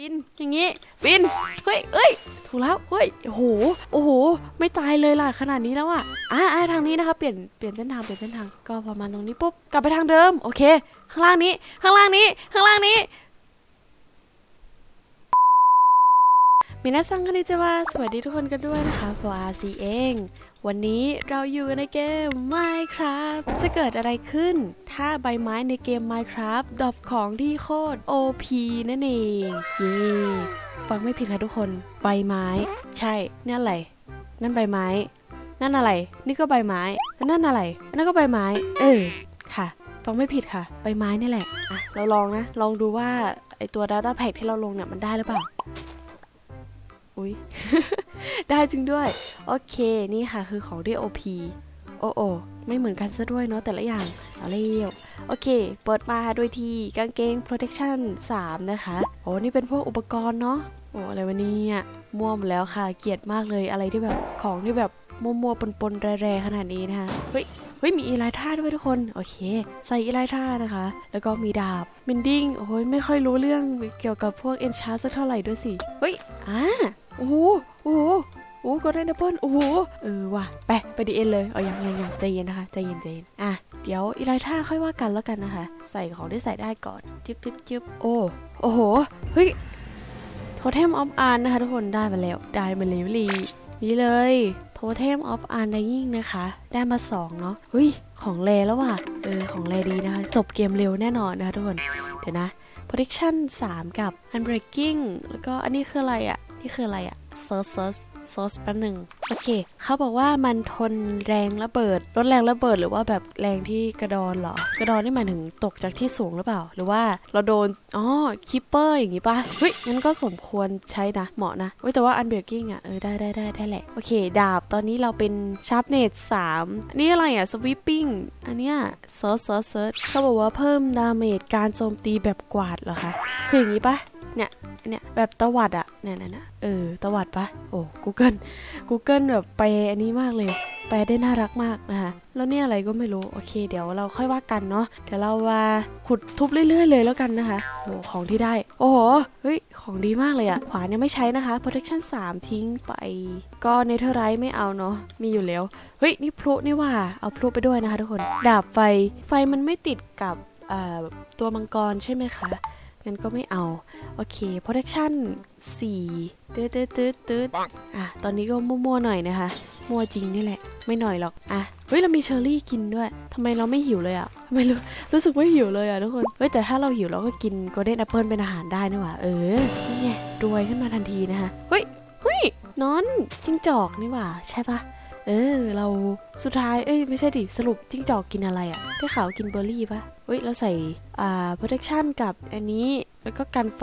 บินอย่างงี้บินเฮ้ยเอ้ยถูกแล้วเฮ้ยโอ้โหโอ้โห ไม่ตายเลยล่ะขนาดนี้แล้วอะอ่าอ่าทางนี้นะคะเปลี่ยนเปลี่ยนเส้นทางเปลี่ยนเส้นทางก็ประมาณตรงนี้ปุ๊บกลับไปทางเดิมโอเค ข้างล่างนี้ ข้างล่างนี้ข้างล่างนี้มินาซังคานิจวาสวัสดีทุกคนกันด้วยนะคะฟอร์ซีเอง วันนี้เราอยู่ในเกม Minecraft จะเกิดอะไรขึ้น ถ้าใบไม้ในเกม Minecraft ดรอปของที่โคตร OP นั่นเองเย้ฟังไม่ผิดค่ะทุกคน ใบไม้ ใช่นั่นอะไร นั่นใบไม้ นั่นอะไร นี่ก็ใบไม้ นั่นอะไร นั่นก็ใบไม้ เออ ค่ะ ฟังไม่ผิดค่ะ ใบไม้นี่แหละ อะ เราลองนะ ลองดูว่าไอตัว Data Pack ที่เราลงเนี่ยมันได้หรือเปล่า อุ้ยได้จริงด้วย โอเคนี่ค่ะคือของที่ OP โอ้โอไม่เหมือนกันซะด้วยเนาะแต่ละอย่างเอาเร็วโอเค เปิดมาด้วยที่กางเกง protection 3 นะคะ โอ้นี่เป็นพวกอุปกรณ์เนาะโอ้อะไรวะเนี่ยมั่วหมดแล้วค่ะ เกลียดมากเลยอะไรที่แบบของที่แบบมั่วๆปนๆแร่ๆขนาดนี้นะคะเฮ้ยเฮ้ยมีอีไลท่าด้วยทุกคน โอเค ใส่อีไลท่านะคะ แล้วก็มีดาบมินดิ้งโอ้ยไม่ค่อยรู้เรื่องเกี่ยวกับพวกเอนชาร์สักเท่าไหร่ด้วยสิ เฮ้ยอ่า โอ้โหโอ้โหโอ้ก็ได้นะเปิ้ลโอ้โหเออว่ะไปไปดีเอ็นเลยเอายังยังยังใจเย็นนะคะใจเย็นใจเย็นอะเดี๋ยวอีไลท่าค่อยว่ากันแล้วกันนะคะ ใส่ของที่ใส่ได้ก่อนจึ๊บจึ๊บจึ๊บโอ้โอ้โหเฮ้ยโทเทมออฟอาร์นะคะทุกคนได้มาแล้วได้มาเลยลีนี่เลยโทเทมออฟอาร์ไดยิ่งนะคะ ได้มา2เนาะเฮ้ยของแรแล้วว่ะเออของแรดีนะคะ จบเกมเร็วแน่นอนนะคะทุกคนเดี๋ยวนะ protection 3 กับ unbreaking แล้วก็อันนี้คืออะไรอะ นี่คืออะไรอะ่ะ search search search แป๊บหนึ่งโอเค เขาบอกว่ามันทนแรงระเบิดลดแรงระเบิดหรือว่าแบบแรงที่กระดอนเหรอ กระดอนนี่หมายถึงตกจากที่สูงหรือเปล่า หรือว่าเราโดน อ๋อ คิปเปอร์อย่างงี้ปะเฮ้ย งั้นก็สมควรใช้นะ เหมาะนะเว้ยแต่ว่า unbreaking อะ เออ ได้ได้ได้ได้แหละ โอเค ดาบ ตอนนี้เราเป็น sharpness 3อันนี้อะไรอะ sweeping อันเนี้ย search search search เขาบอกว่าเพิ่มดาเมจการโจมตีแบบกวาดเหรอคะ คืออย่างงี้ปะ เนี่ยเนี่ยแบบตวัดอะเนี่ยเนี่ยเออตวัดปะโอ้ Google Google แบบแปลอันนี้มากเลยแปลได้น่ารักมากนะคะแล้วเนี่ยอะไรก็ไม่รู้โอเค เดี๋ยวเราค่อยว่ากันเนาะเดี๋ยวเรามาขุดทุบเรื่อยๆเลยแล้วกันนะคะโอ้ของที่ได้ โอ้โหเฮ้ยของดีมากเลยอะขวานยังไม่ใช้นะคะ protection 3 ทิ้งไป ก็ netherite ไม่เอาเนาะมีอยู่แล้วเฮ้ยนี่พลุนี่ว่าเอาพลุไปด้วยนะคะทุกคนดาบไฟไฟมันไม่ติดกับตัวมังกรใช่ไหมคะ งั้นก็ไม่เอา โอเค protection 4ตืดตืดตืดตืดอะ ตอนนี้ก็มั่วๆหน่อยนะคะ มั่วจริงนี่แหละ ไม่หน่อยหรอก อะ เฮ้ย เรามีเชอร์รี่กินด้วย ทำไมเราไม่หิวเลยอะทำไมรู้ รู้สึกว่าหิวเลยอะทุกคน เฮ้ย แต่ถ้าเราหิวเราก็กินโกลเด้นแอปเปิลเป็นอาหารได้นี่หว่า เออ นี่ไงรวยขึ้นมาทันทีนะคะ เฮ้ย เฮ้ยนอนจิ้งจอกนี่หว่า ใช่ปะ เออ เราสุดท้ายเอ้ยไม่ใช่ดิสรุปจิ้งจอกกินอะไรอะ่ะได้ข่าวกินเบอร์รี่ปะเฮ้ยเราใส่อ่า protection กับอันนี้แล้วก็กันไฟ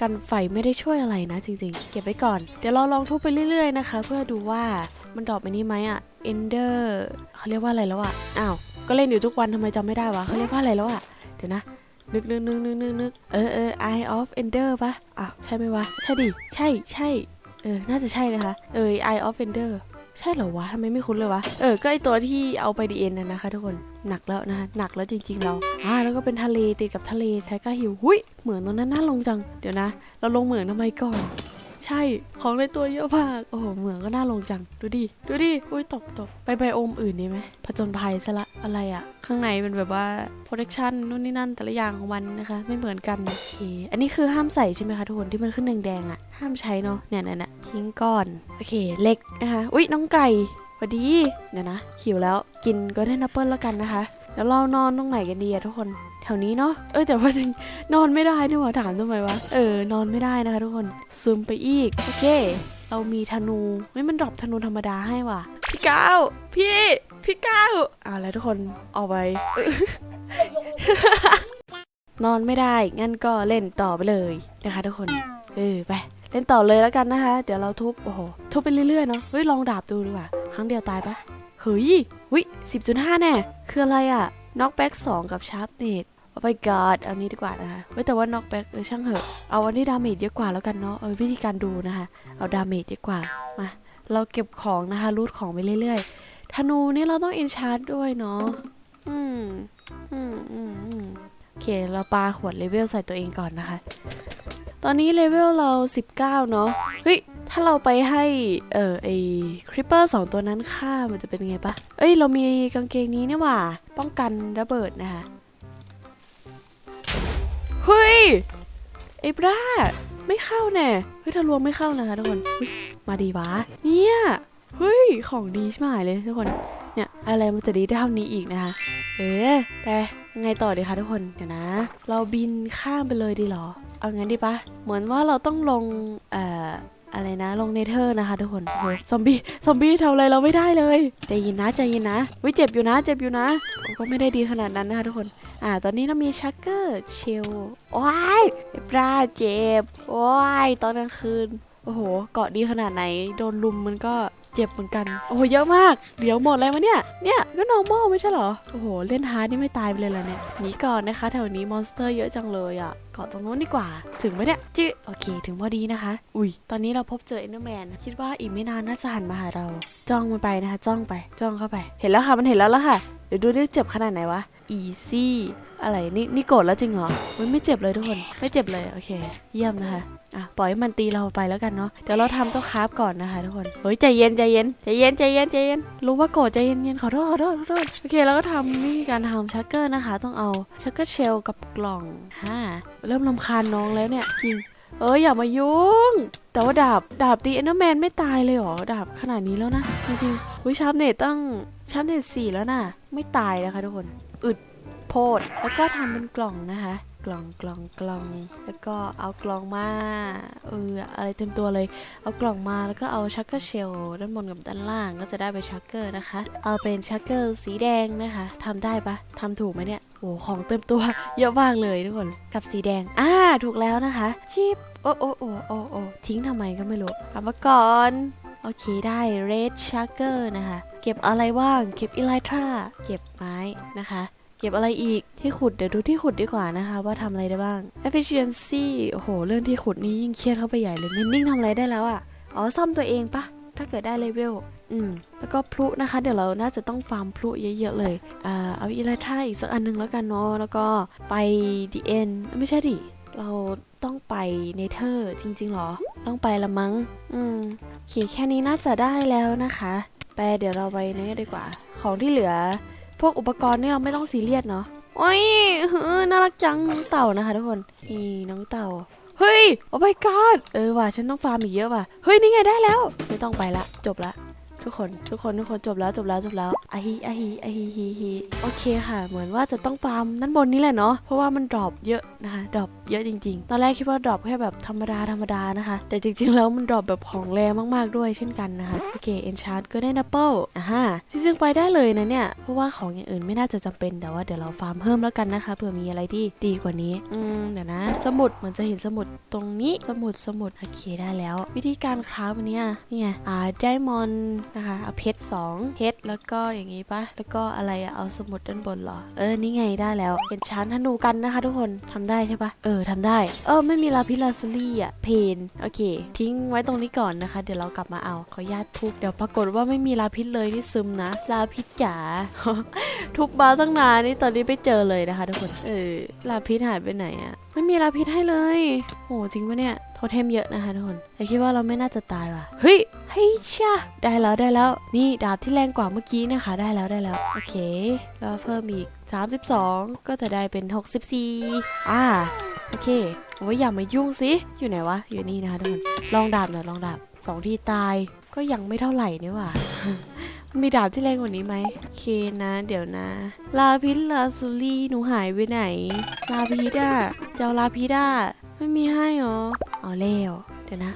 กันไฟไม่ได้ช่วยอะไรนะจริงๆ เก็บไว้ก่อน เดี๋ยวเราลองทุบไปเรื่อยๆนะคะ เพื่อดูว่ามันดรอปอันนี้ไหมอะ่ะ ender เขาเรียกว่าอะไรแล้วอะ่ะอ้าวก็เล่นอยู่ทุกวันทำไมจำไม่ได้วะเขาเรียกว่าอะไรแล้วอะ่ะเดี๋ยวนะนึกนึกนึกนึกนึกนึกเออเออ eye of ender ปะอ้าวใช่ไหมวะ ใช่ดิ ใช่ใช่เออ น่าจะใช่นะคะ เออ eye of ender ใช่เหรอวะทำไมไม่คุ้นเลยวะ เออ ก็ไอตัวที่เอาไปดีเอ็นน่ะนะคะทุกคน หนักแล้วนะคะหนักแล้วจริง ๆ เราอ่าแล้วก็เป็นทะเลติดกับทะเลไทก้าหิว หุยเหมือนตรงนั้นน่าลงจัง เดี๋ยวนะ เราลงเหมือนทำไมก่อน ใช่ของในตัวเยอะมาก โอ้โหเหมืองก็น่าลงจัง ดูดิ ดูดิ อุ้ยตกตกไปไบโอมอื่นดีไหมผจญภัยซะละอะไรอะข้างในเป็นแบบว่า protection นู่นนี่นั่นแต่ละอย่างของมันนะคะ ไม่เหมือนกันโอเคอันนี้คือห้ามใส่ใช่ไหมคะทุกคนที่มันขึ้นแดงๆอะห้ามใช้เนาะเนี่ยเนี่ยเนี่ยทิ้งก่อนโอเคเล็กนะคะอุ้ยน้องไก่สวัสดีเดี๋ยวนะหิวแล้วกินก็ได้นับเปิลแล้วกันนะคะแล้วเรานอนตรงไหนกันดีอะทุกคน แถวนี้เนาะ เออแต่ว่าจริงนอนไม่ได้นี่หว่าถามทำไมวะ เออนอนไม่ได้นะคะทุกคน ซึมไปอีก โอเค เรามีธนูไม่มันดรอปธนูธรรมดาให้ว่ะ พี่ก้าวพี่พี่ก้าวเอาแล้วทุกคนออกไป นอนไม่ได้ งั้นก็เล่นต่อไปเลยนะคะทุกคน เออไปเล่นต่อเลยแล้วกันนะคะ เดี๋ยวเราทุบ โอ้โห ทุบไปเรื่อยๆเนาะ เฮ้ยลองดาบดูดีกว่า ครั้งเดียวตายปะเฮ้ยวิสิบจุดห้าแน่ คืออะไรอะน็อกแบ็กสองกับชาร์ปเนต โอ้ my god เอานี้ดีกว่านะคะเฮ้ยแต่ว่าน็อกแบ็กเออช่างเหอะ เอาอันที่ดาเมจเยอะกว่าแล้วกันเนาะเออวิธีการดูนะคะ เอาดาเมจเยอะกว่า มา เราเก็บของนะคะ รูดของไปเรื่อยๆ ธนูนี่เราต้องอินชาร์ดด้วยเนาะ อืม อืมอืมอืมโอเค เราปาขวดเลเวลใส่ตัวเองก่อนนะคะ ตอนนี้เลเวลเรา 19 เนาะ เฮ้ย ถ้าเราไปให้ เออไอคริปเปอร์สองตัวนั้นฆ่ามันจะเป็นไงปะเอ้ย เรามีกางเกงนี้นี่หว่า ป้องกันระเบิดนะคะ เฮ้ยไอ้บ้าไม่เข้าแน่เฮ้ยทะลวงไม่เข้านะคะทุกคนมาดีวะเนี่ยเฮ้ยของดีใช่ไหมเลยทุกคนเนี่ยอะไรมันจะดีได้เท่านี้อีกนะคะ เอ๊ะแต่ยังไงต่อดีคะทุกคนเดี๋ยวนะ เราบินข้ามไปเลยดีหรอ เอางั้นดีปะเหมือนว่าเราต้องลงเอ่อ อะไรนะลงเนเธอร์นะคะทุกคนโอ้ยซอมบี้ซอมบี้ทำอะไรเราไม่ได้เลยใจเย็นนะใจเย็นนะวิเจ็บอยู่นะเจ็บอยู่นะก็ไม่ได้ดีขนาดนั้นนะคะทุกคน อ่า ตอนนี้เรามีชักเกอร์เชลว้ายปลาเจ็บว้ายตอนกลางคืนโอ้โห เกาะดีขนาดไหน โดนลุมมันก็ เจ็บเหมือนกัน โอ้โหเยอะมาก เดี๋ยวหมดอะไรวะเนี่ย เนี่ยก็ normal ไม่ใช่เหรอ โอ้โห เล่นฮาร์ดนี่ไม่ตายไปเลยเหรอเนี่ย หนีก่อนนะคะ แถวนี้มอนสเตอร์เยอะจังเลยอะเกาะตรงนู้นดีกว่า ถึงไหมเนี่ยจื้อโอเค ถึงพอดีนะคะ อุ้ย ตอนนี้เราพบเจอเอ็นเดอร์แมน คิดว่าอีกไม่นานน่าจะหันมาหาเรา จ้องมันไปนะคะ จ้องไป จ้องเข้าไป เห็นแล้วค่ะ มันเห็นแล้วแล้วค่ะ เดี๋ยวดูดิเจ็บขนาดไหนวะ easy อะไร นี่ นี่โกรธแล้วจริงเหรอมันไม่เจ็บเลยทุกคน ไม่เจ็บเลย โอเค เยี่ยมนะคะ อะปล่อยให้มันตีเราไปแล้วกันเนาะเดี๋ยวเราทำตัวคราฟก่อนนะคะทุกคนเฮ้ยใจเย็นใจเย็นใจเย็นใจเย็นใจเย็นรู้ว่าโกรธใจเย็นเย็นขอโทษขอโทษขอโทษโอเคแล้วก็ทำวิธีการทำชักเกอร์นะคะ ต้องเอาชักเกอร์เชลกับกล่องฮ่าเริ่มลำคาญน้องแล้วเนี่ยจริงเอ้ยอย่ามายุ่ง แต่ว่าดาบดาบตีเอนเดอร์แมนไม่ตายเลยเหรอ ดาบขนาดนี้แล้วนะ จริงๆวิชาร์ปเนตตั้งชาร์ปเนตสี่แล้วนะ ไม่ตายนะคะทุกคน อึดโพด แล้วก็ทำเป็นกล่องนะคะ กล่องกล่องกล่อง แล้วก็เอากล่องมาเอออะไรเต็มตัวเลย เอากล่องมาแล้วก็เอาชักเกอร์เชลด้านบนกับด้านล่างก็จะได้เป็นชักเกอร์นะคะ เอาเป็นชักเกอร์สีแดงนะคะทำได้ปะทำถูกไหมเนี่ยโอ้ของเต็มตัวเยอะมากเลยทุกคนกับสีแดงอ่าถูกแล้วนะคะชิปโอ้โอ้โอ้โอ้โอ้ทิ้งทำไมก็ไม่รู้กลับมาก่อนโอเคได้ red sugar นะคะ เก็บอะไรว่าง เก็บ elytra เก็บไม้นะคะ เก็บอะไรอีกที่ขุดเดี๋ยวดูที่ขุดดีกว่านะคะ ว่าทำอะไรได้บ้าง efficiency โอ้โห เรื่องที่ขุดนี้ยิ่งเครียดเข้าไปใหญ่เลย mending ทำอะไรได้แล้วอะ่ะอ๋อซ่อมตัวเองปะถ้าเกิดได้เลเวลอืมแล้วก็พลุนะคะ เดี๋ยวเราน่าจะต้องฟาร์มพลุเยอะๆเลยอ่าเอาอีไลท่าอีกสักอันหนึงแล้วกันเนาะแล้วก็ไปดีเอ็นไม่ใช่ดิเราต้องไปเนเธอร์จริงๆหรอ ต้องไปละมั้ง อืมโอเคแค่นี้น่าจะได้แล้วนะคะ ไปเดี๋ยวเราไปนี่ดีกว่า ของที่เหลือ พวกอุปกรณ์นี่เราไม่ต้องซีเรียสเนาะโอ้ยเฮ้อน่ารักจังน้องเต่านะคะ ทุกคนนี่น้องเต่า เฮ้ย โอ้ my god เออว่ะฉันต้องฟาร์มอีกเยอะว่ะ เฮ้ย นี่ไงได้แล้ว ไม่ต้องไปละ จบละ ทุกคนทุกคนทุกคนจบแล้วจบแล้วจบแล้วอะฮีอะฮีอะฮีฮีฮีโอเคค่ะ เหมือนว่าจะต้องฟาร์มด้านบนนี้แหละเนาะเพราะว่ามันดรอปเยอะนะคะดรอปเยอะจริง ๆ ตอนแรกคิดว่าดรอปแค่แบบธรรมดาธรรมดานะคะ แต่จริงๆแล้วมันดรอปแบบของแรงมากๆด้วยเช่นกันนะคะโอเคเอนชาร์ดก็ได้นัปเปิลอะฮะจริงๆไปได้เลยนะเนี่ยเพราะว่าของอย่างอื่นไม่น่าจะจำเป็นแต่ว่าเดี๋ยวเราฟาร์มเพิ่มแล้วกันนะคะเผื่อมีอะไรที่ดีกว่านี้อืมเดี๋ยวนะ สมุดเหมือนจะเห็นสมุดตรงนี้สมุดสมุดโอเคได้แล้ว วิธีการคราฟอันเนี้ยนี่ไงอ่าไดมอนด์นะคะเอาเพชรสองเพชรแล้วก็อย่างงี้ปะแล้วก็อะไรอะเอาสมุดด้านบนเหรอ เออ นี่ไงได้แล้ว เป็นชั้นธนูกันนะคะทุกคนทำได้ใช่ปะเออทำได้ เออ ไม่มีลาพิลาซลี่อะเพน โอเค ทิ้งไว้ตรงนี้ก่อนนะคะ เดี๋ยวเรากลับมาเอา ขออนุญาตทุบ เดี๋ยวปรากฏว่าไม่มีลาพิษเลยนี่ซึมนะ ลาพิษจ๋า ทุบมาตั้งนานนี่ตอนนี้ไม่เจอเลยนะคะทุกคน เออ ลาพิษหายไปไหนอะไม่มีลาพิษให้เลย โห จริงปะเนี่ย โทเทมเยอะนะคะทุกคนแต่คิดว่าเราไม่น่าจะตายว่ะ เฮ้ย เฮ้ยชาได้แล้วได้แล้ว นี่ดาบที่แรงกว่าเมื่อกี้นะคะ ได้แล้วได้แล้ว โอเคแล้วเพิ่มอีก 32 ก็จะได้เป็น 64 อ่า โอเคโอ้ยอย่ามายุ่งสิ อยู่ไหนวะ อยู่นี่นะคะทุกคน ลองดาบหน่อยลองดาบสองทีตาย ก็ยังไม่เท่าไหร่นี่หว่ามีดาบที่แรงกว่านี้ไหมโอเคนะ เดี๋ยวนะ ลาพิษลาซูลี่หนูหายไปไหน ลาพิษอะเจ้าลาพิษอะไม่มีให้หรอ เอาแล้ว เดี๋ยวนะ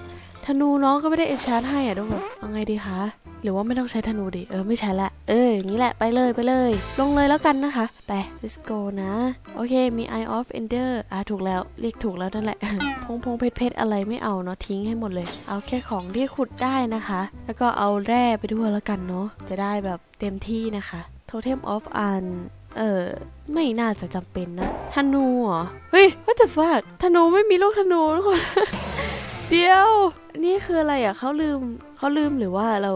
ธนูน้องก็ไม่ได้เอนชาร์ให้อะทุกคนเอาไงดีคะหรือว่าไม่ต้องใช้ธนูดิเออไม่ใช้ละเอออย่างนี้แหละไปเลยไปเลย ลงเลยแล้วกันนะคะ ไป let's go นะ โอเคมี Eye of Ender อะถูกแล้วเรียกถูกแล้วนั่นแหละ พงพงเพชรเพชรอะไรไม่เอาเนาะทิ้งให้หมดเลย เอาแค่ของที่ขุดได้นะคะ แล้วก็เอาแร่ไปด้วยแล้วกันเนาะจะได้แบบเต็มที่นะคะ Totem of An เออไม่น่าจะจำเป็นนะธนูเหรอเฮ้ย what the fuck ธนูไม่มีลูกธนูทุกคน เดี๋ยว นี่คืออะไรอะเขาลืมเขาลืมหรือว่าเรา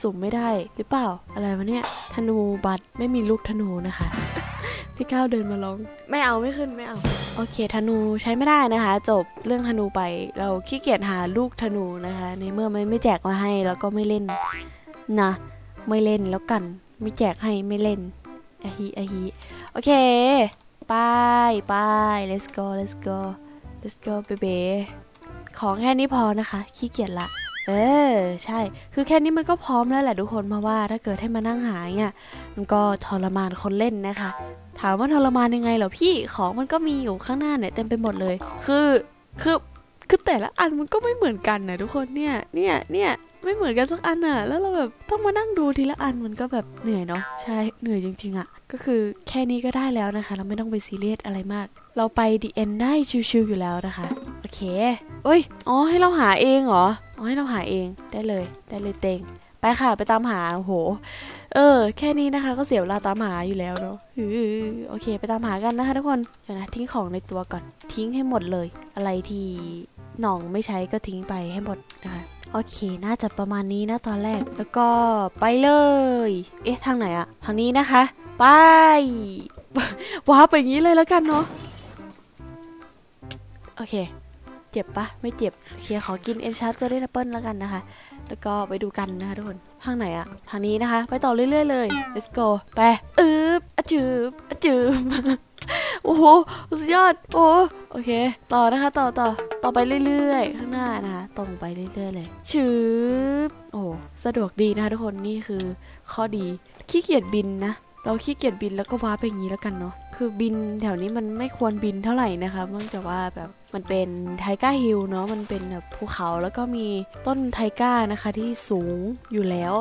สุ่มไม่ได้หรือเปล่า อะไรวะเนี่ย ธนูบัตรไม่มีลูกธนูนะคะ พี่ก้าวเดินมาร้อง ไม่เอาไม่ขึ้นไม่เอา โอเค ธนูใช้ไม่ได้นะคะ จบเรื่องธนูไป เราขี้เกียจหาลูกธนูนะคะ ในเมื่อมันไม่แจกมาให้แล้วก็ไม่เล่นนะไม่เล่นแล้วกัน ไม่แจกให้ไม่เล่นอะฮีอะฮีโอเคไปไป let's go let's go let's go baby ของแค่นี้พอนะคะ ขี้เกียจละ เออ ใช่ คือแค่นี้มันก็พร้อมแล้วแหละทุกคนเพราะว่าถ้าเกิดให้มานั่งหาเนี่ยมันก็ทรมานคนเล่นนะคะ ถามว่าทรมานยังไงเหรอพี่ของมันก็มีอยู่ข้างหน้าเนี่ยเต็มไปหมดเลย คือคือคือแต่ละอันมันก็ไม่เหมือนกันนะทุกคนเนี่ยเนี่ยเนี่ย ไม่เหมือนกันสักอันอะ แล้วเราแบบต้องมานั่งดูทีละอันมันก็แบบเหนื่อยเนาะใช่เหนื่อยจริงๆอะ ก็คือแค่นี้ก็ได้แล้วนะคะ เราไม่ต้องไปซีเรียสอะไรมาก เราไปดีเอ็นได้ชิวๆอยู่แล้วนะคะ โอเคเอ้ยอ๋อให้เราหาเองเหรออ๋อให้เราหาเองได้เลยได้เลยเต็งไปค่ะไปตามหาโห เออ แค่นี้นะคะก็เสียเวลาตามหาอยู่แล้วเนาะอือโอเค ไปตามหากันนะคะทุกคนเดี๋ยวนะทิ้งของในตัวก่อน ทิ้งให้หมดเลย อะไรที่หน่องไม่ใช้ก็ทิ้งไปให้หมดนะคะ โอเค น่าจะประมาณนี้นะตอนแรก แล้วก็ไปเลย เอ๊ะ ทางไหนอะทางนี้นะคะ ไปว้าไปอย่างนี้เลยแล้วกันเนาะ โอเค เจ็บปะไม่เจ็บ โอเค ขอกินเอนชาร์ตก็ได้แอปเปิลแล้วกันนะคะ แล้วก็ไปดูกันนะคะทุกคน ทางไหนอะทางนี้นะคะ ไปต่อเรื่อยๆเลย let's go ไปอึบอจืบอจืบโอ้โห สุดยอด โอ้โอเค ต่อนะคะ ต่อต่อ ต่อไปเรื่อยๆ ข้างหน้านะคะตรงไปเรื่อยๆ เลยชืบโอ้สะดวกดีนะคะทุกคนนี่คือข้อดีขี้เกียจบินนะเราขี้เกียจบินแล้วก็ว้าร์ปไปอย่างนี้แล้วกันเนาะคือบินแถวนี้มันไม่ควรบินเท่าไหร่นะคะเนื่องจากว่าแบบมันเป็นไทก้าฮิลเนาะมันเป็นแบบภูเขาแล้วก็มีต้นไทก้านะคะที่สูงอยู่แล้ว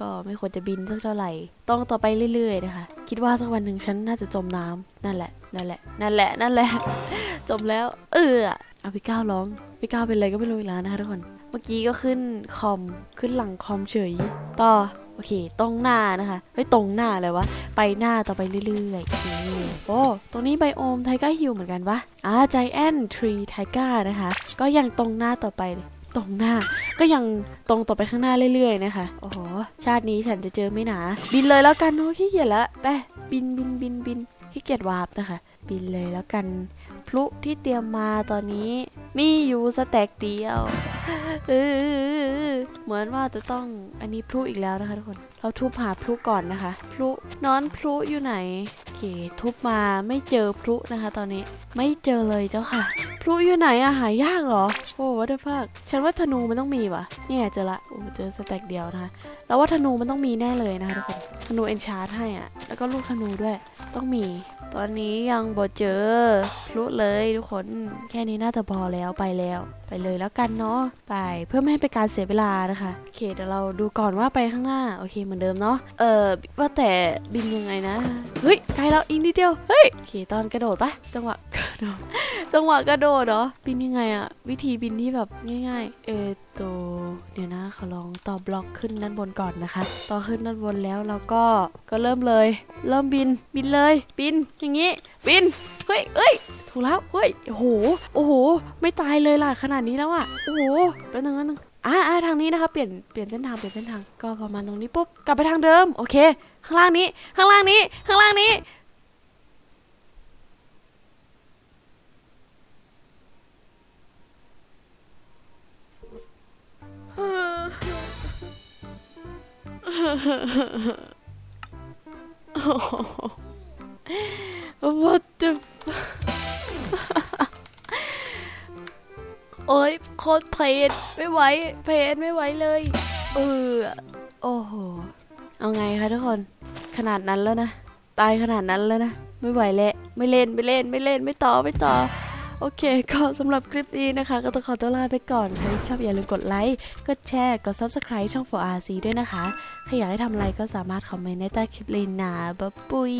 ก็ไม่ควรจะบินสักเท่าไหร่ ต้องต่อไปเรื่อยๆนะคะ คิดว่าสักวันหนึ่งฉันน่าจะจมน้ำนั่นแหละนั่นแหละนั่นแหละนั่นแหละ จมแล้ว เออเอาพี่ก้าวร้อง พี่ก้าวเป็นอะไรก็ไม่รู้อีกแล้วนะคะทุกคน เมื่อกี้ก็ขึ้นคอม ขึ้นหลังคอมเฉย ต่อ โอเค ตรงหน้านะคะเฮ้ยตรงหน้าเลยวะ ไปหน้าต่อไปเรื่อยๆ โอ้ ตรงนี้ไบโอมไทก้าฮิลเหมือนกันปะอ่าใจแอนทรีไทก้านะคะ ก็ยังตรงหน้าต่อไปเลยตรงหน้าก็ยังตรงต่อไปข้างหน้าเรื่อยๆนะคะโอ้โหชาตินี้ฉันจะเจอไม่หนา บินเลยแล้วกันเนาะขี้เกียจละไปบินบินบินบินขี้เกียจวาร์ปนะคะ บินเลยแล้วกัน พลุที่เตรียมมาตอนนี้ มีอยู่สแต็กเดียวเออเหมือนว่าจะต้องอันนี้พลุอีกแล้วนะคะทุกคน เราทุบหาพลุก่อนนะคะ พลุนอนพลุอยู่ไหนโอเคทุบมาไม่เจอพลุนะคะ ตอนนี้ไม่เจอเลยเจ้าค่ะพลุอยู่ไหนอะหายากเหรอ โอ้วัตถุกฉันว่าธนูมันต้องมีวะเนี่ยเจอละโอ้เจอสแต็กเดียวนะคะแล้วว่าธนูมันต้องมีแน่เลยนะคะทุกคนธนูเอนชาร์ทให้อะแล้วก็ลูกธนูด้วยต้องมี ตอนนี้ยังบ่เจอพลุเลยทุกคนแค่นี้น่าจะพอแล้วไปแล้ว ไปเลยแล้วกันเนาะไปเพื่อไม่ให้เป็นการเสียเวลานะคะโอเคเดี๋ยวเราดูก่อนว่าไปข้างหน้าโอเคเหมือนเดิมเนาะเออว่าแต่บินยังไงนะเฮ้ยไกลแล้วอีกนิดเดียวเฮ้ยโอเคตอนกระโดดปะจังหวะกระโดดจังหวะกระโดดเหรอบินยังไงอะวิธีบินที่แบบง่าย ๆ เออตัวเดี๋ยวนะขอลองต่อบล็อกขึ้นด้านบนก่อนนะคะ ต่อขึ้นด้านบนแล้วเราก็ก็เริ่มเลย เริ่มบินบินเลย บินอย่างงี้ บินเฮ้ยเอ้ยถูกแล้วเฮ้ยโอ้โหโอ้โห ไม่ตายเลยล่ะขนาดนี้แล้วอะโอ้โหแป๊บนึงแป๊บนึงอ่าอ่าทางนี้นะคะเปลี่ยนเปลี่ยนเส้นทางเปลี่ยนเส้นทางก็ประมาณตรงนี้ปุ๊บกลับไปทางเดิมโอเค ข้างล่างนี้ ข้างล่างนี้ ข้างล่างนี้ What the f- โอ้ยโคตรเพลนไม่ไหวเพลนไม่ไหวเลย เออ โอ้โห เอาไงคะทุกคน ขนาดนั้นแล้วนะ ตายขนาดนั้นแล้วนะ ไม่ไหวแล้ว ไม่เล่น ไม่เล่น ไม่เล่น ไม่ต่อ ไม่ต่อ โอเค ก็สำหรับคลิปนี้นะคะ ก็ต้องขอตัวลาไปก่อน ใครชอบอย่าลืมกดไลค์ กดแชร์ กด subscribe ช่อง 4RC ด้วยนะคะ ใครอยากให้ทำอะไรก็สามารถคอมเมนต์ในใต้คลิปเลยนะบ๊ายบุย